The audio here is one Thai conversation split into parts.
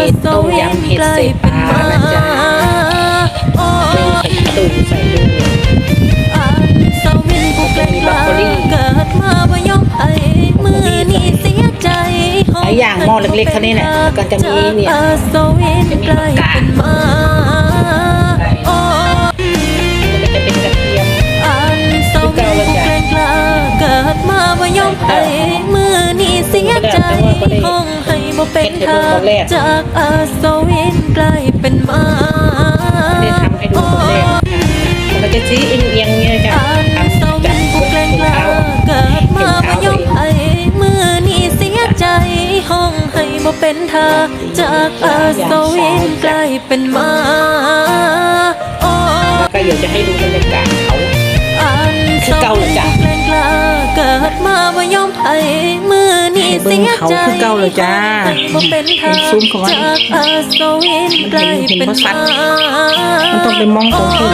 เห็ดต้มยำเห็ดใส่ปลานะจ๊ะนึ่งเห็ดตูใส่ด้วยเศร้าวินผู้แกล้งกล้าเกิดมาว่ายอมให้มือนี้เสียใจหลายอย่างหม้อเล็กๆเท่านี้เนี่ยก็จะมีเนี่ยเศร้าวินกลายเป็นมาโอ้มันก็จะเป็นกระเทียมอันเศร้าวินผู้แกล้งกล้าเกิดมาว่ยอมให้มือนี้เสียใจห้อง บ่เป็นทางจากอาเศร้าวินกลายเป็นมาไม่ได้ทำให้ดูคนแรกนะคะมันก็จะชี้เอียงๆเนี่ยจ้ะอันทำเศร้าจากวินผู้แกล้งกล้าเท้าเกิดมาบ่ยอมให้มือนี้เสียใจห้องให้บ่เป็นทาจากอาเศร้าวินกลายเป็นมาโอ้แล้วก็เดี๋ยวจะให้ดูบรรยากาศเขาอันคือเก่าเลยจ้ะแกล้งกล้าเกิดมาบ่ยอมให้มือนี้เสีย ใจให้เบิ่งเขาคือเก่าเลยจ้าให้บ่เป็นทาเห็นซูมเข้าไว้จากอาเศร้าวินกลายเป็นมันเห็นเห็นบ่ชัมาดมันต้องไปมองตรงที่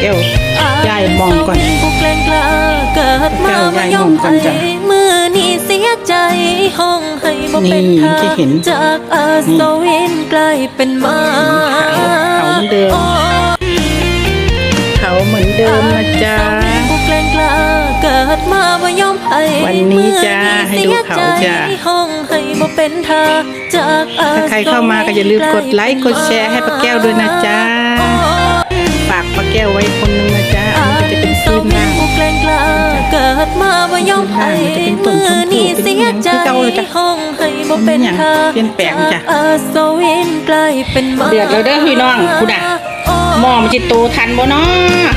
เดี๋ยวยายมองก่อนผู้แกล้งกล้าเกิดมาแก้วยายยอมองก่อนจ้ะมือนี้เสียใจห้องให้บ่เป็นนี่ทาที่เห็นจากอาสวินกลายเป็นมาเขาเหมือนเดิมเขาเหมือนเดิมนะจ๊ะ วันนี้จ้ะให้ดูเขาจ้ะมือนี้สียใจห้องให้บ่เป็นทาจากอาถ้าใครเข้ามาก็อย่าลืมกดไลค์กดแชร์ให้ป้าแก้วด้วยนะจ๊ะฝากป้าแก้วไว้คนนึงนะจ๊ะอันนี้ก็จะเป็นคลื่นล่างผู้แกล้งกล้าเกิดมาบ่ยอมให้มันจะเป็นต้นมืชมอพู่นี้เสียใจเป็นอย่างที่เก่าเลยจ้ะห้องให้บ่เป็นทาเปลี่ยนแปลงจ้ะจากอาสวินกลายเป็นมาเดือดแล้วเด้อพี่น้องคุณอะ หม้อมันจะโตทันบ่เนาะ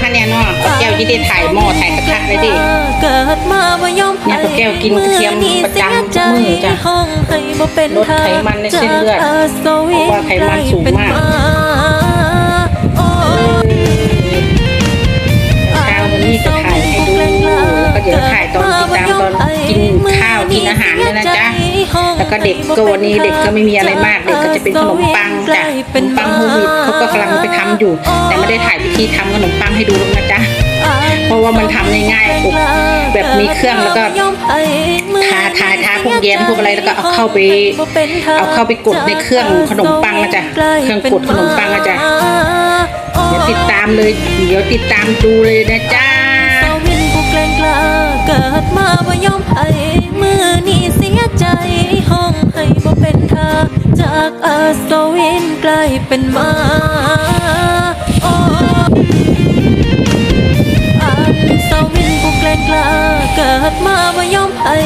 ฮะเนี่ยเนาะป้าแก้วจะได้ถ่ายหม้อถ่ายกระทะเลยดิเกิดมาบ่ยอมเนี่ยป้าแก้วกินกระเทียมประจำทุกมื้อจ้ะห้องให้บ่เป็นลดไขมันในเส้นเลือดจากอาสวินเพราะว่าไขมันสูงมาก ก็เด็กก็วันนี้เด็กก็ไม่มีอะไรมาก เด็กก็จะเป็นขนมปังจ้ะขนมปังโฮมเมดเขาก็กำลังไปทำอยู่ แต่ไม่ได้ถ่ายวิธีทำขนมปังให้ดูหรอกนะจ๊ะเพราะว่ามันทำง่ายๆอบแบบมีเครื่องแล้วก็ทาทาทาพวกแยมพวกอะไรแล้วก็เอาเข้าไปเอาเข้าไปกดในเครื่องขนมปังนะจ๊ะเครื่องกดขนมปังนะจ๊ะเดี๋ยวติดตามเลย เดี๋ยวติดตามดูเลยนะจ๊ะเกิดมาบ่ยอมให้ากอาสวินกลายเป็นมาโอ้อันสวินผู้แกล้งกล้าเกิดมาบ่ยอมให้